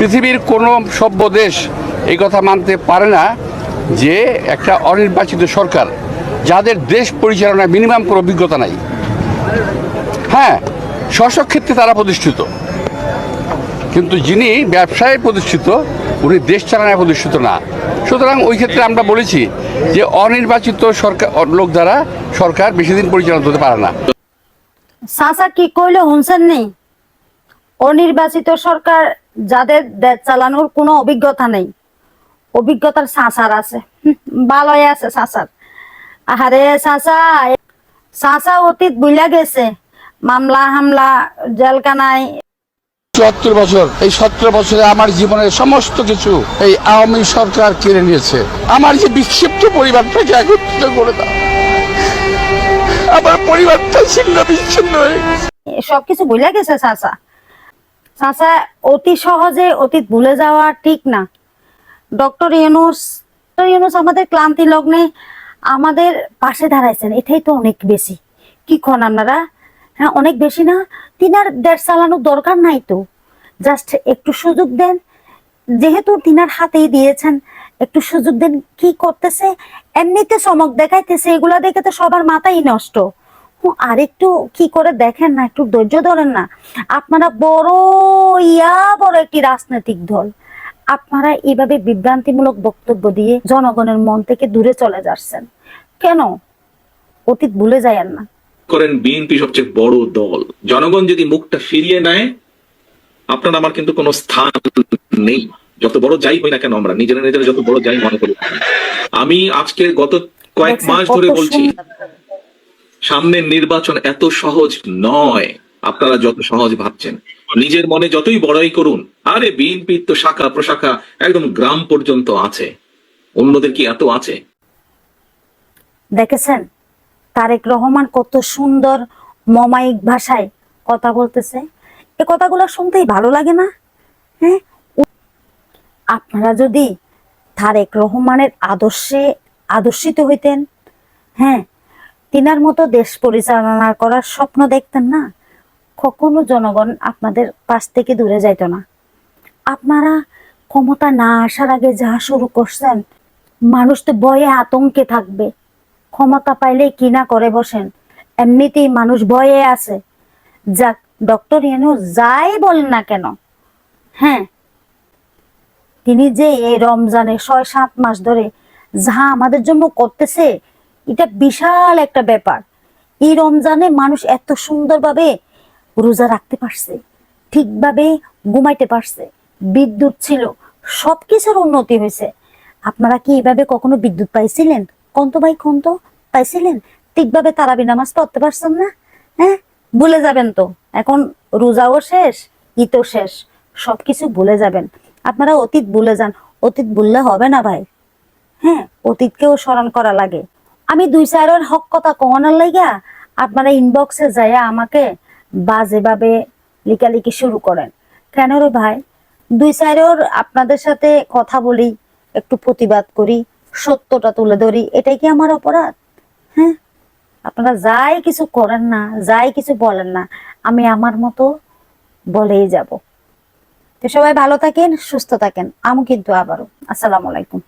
পৃথিবীর কোনো সভ্য দেশ এই কথা মানতে পারে না যে একটা অনির্বাচিত সরকার, যাদের দেশ পরিচালনায় মিনিমাম কোনো অভিজ্ঞতা নাই। হ্যাঁ শাসক ক্ষেত্রে তারা প্রতিষ্ঠিত। কিন্তু যিনি ব্যবসায় প্রতিষ্ঠিত, উনি দেশ চালানায় প্রতিষ্ঠিত না। সুতরাং ওই ক্ষেত্রে আমরা বলেছি যে অনির্বাচিত সরকার, লোক দ্বারা সরকার বেশি দিন পরিচালনা হতে পারে না। চাচা কি কইলে, শুনছেন নেই অনির্বাচিত সরকার যাদের দেশ চালানোর কোনো অভিজ্ঞতা নেই। অভিজ্ঞতার সাঁসার আছে। ভালোই আছে সাঁসার আহারে সাঁসা সাঁসা অতীত বুইলা গেছে। মামলা হামলা জেলখানায়। চুয়াত্তর বছর এই সতেরো বছরে আমার জীবনের সমস্ত কিছু এই আওয়ামী সরকার কেড়ে নিয়েছে। আমার যে বিক্ষিপ্ত পরিবারটাকে একত্রিত করে দাও। আমার পরিবারটা ছিন্ন বিচ্ছিন্ন হয়ে। সবকিছু ভুলে গেছে চাচা চাচা, অতি সহজে অতীত ভুলে যাওয়া ঠিক না। ডক্টর ইউনুস ডক্টর ইউনুস আমাদের ক্লান্তি লগ্নে আমাদের পাশে দাঁড়াইছেন, এটাই তো অনেক বেশি। কি খন আপনারা? হ্যাঁ অনেক বেশি না? তিনার দেড় চালানোর দরকার নাই তো। জাস্ট একটু সুযোগ দেন। যেহেতু তিনার হাতেই দিয়েছেন, একটু সুযোগ দেন কি করতেছে? এমনিতে চমক দেখাইতেছে, এগুলা দেখে তো সবার মাথাই নষ্ট। আরেকটু কি করে দেখেন না একটু ধৈর্য ধরেন না। আপনারা বড় ইয়া বড় একটি রাজনৈতিক দল। আপনারা এইভাবে বিভ্রান্তিমূলক বক্তব্য দিয়ে জনগণের মন থেকে দূরে চলে যাচ্ছেন। কেন? অতীত ভুলে যায়েন না। করেন বিএনপি সবচেয়ে বড় দল। জনগণ যদি মুখটা ফিরিয়ে নেয় আপনার আমার কিন্তু কোনো স্থান নেই। যত বড় যাই হই না কেন আমরা নিজেরা নিজেরা যত বড় যাই মনে করি। আমি আজকে গত কয়েক মাস ধরে বলছি। সামনের নির্বাচন এত সহজ নয়। আপনারা যত সহজ ভাবছেন। নিজের মনে যতই বড়াই করুন, আরে বিএনপি তো শাখা প্রশাখা একদম গ্রাম পর্যন্ত আছে। অন্যদের কি এত আছে? দেখেছেন? তারেক রহমান কত সুন্দর মমায়িক ভাষায় কথা বলতেছে। এ কথাগুলো শুনতেই ভালো লাগে না? হ্যাঁ? আপনারা যদি তারেক রহমানের আদর্শে আদর্শিত হইতেন হ্যাঁ তিনার মতো দেশ পরিচালনা করার স্বপ্ন দেখতেন না? কখনো জনগণ আপনাদের পাশ থেকে দূরে যাইতো না। আপনারা ক্ষমতা না আসার আগে যা শুরু করছেন, মানুষ তো ভয়ে আতঙ্কে থাকবে। ক্ষমতা পাইলে কি না করে বসেন? এমনিতেই মানুষ ভয়ে আছে। যাক, ডক্টর ইয়েনু যাই বলেন না কেন। হ্যাঁ তিনি যে এই রমজানে ছয় সাত মাস ধরে যা আমাদের জন্য করতেছে এটা বিশাল একটা ব্যাপার। এই রমজানে মানুষ এত সুন্দরভাবে রোজা রাখতে পারছে, ঠিকভাবে ঘুমাইতে পারছে, বিদ্যুৎ ছিল, সবকিছুর উন্নতি হয়েছে। আপনারা কি এইভাবে কখনো বিদ্যুৎ পাইছিলেন? কন্ত ভাই, কন্ত, পাইছিলেন? ঠিকভাবে তারাবি নামাজ পড়তে পারছেন না? হ্যাঁ ভুলে যাবেন তো। এখন রোজাও শেষ, ঈদও শেষ, সবকিছু ভুলে যাবেন। আপনারা অতীত ভুলে যান, অতীত ভুললে হবে না ভাই। হ্যাঁ অতীতকেও স্মরণ করা লাগে। আমি দুই চারের হক কথা কমানোর লাইগা আপনারা ইনবক্সে যাইয়া আমাকে বাজেভাবে লিকালিকি শুরু করেন। কেন রে ভাই? দুই চারের আপনাদের সাথে কথা বলি, একটু প্রতিবাদ করি, সত্যটা তুলে ধরি, এটাই কি আমার অপরাধ? হ্যাঁ? আপনারা যাই কিছু করেন না, যাই কিছু বলেন না, আমি আমার মতো বলেই যাব। তো সবাই ভালো থাকেন, সুস্থ থাকেন, আমি কিন্তু আবারও। আসসালামু আলাইকুম।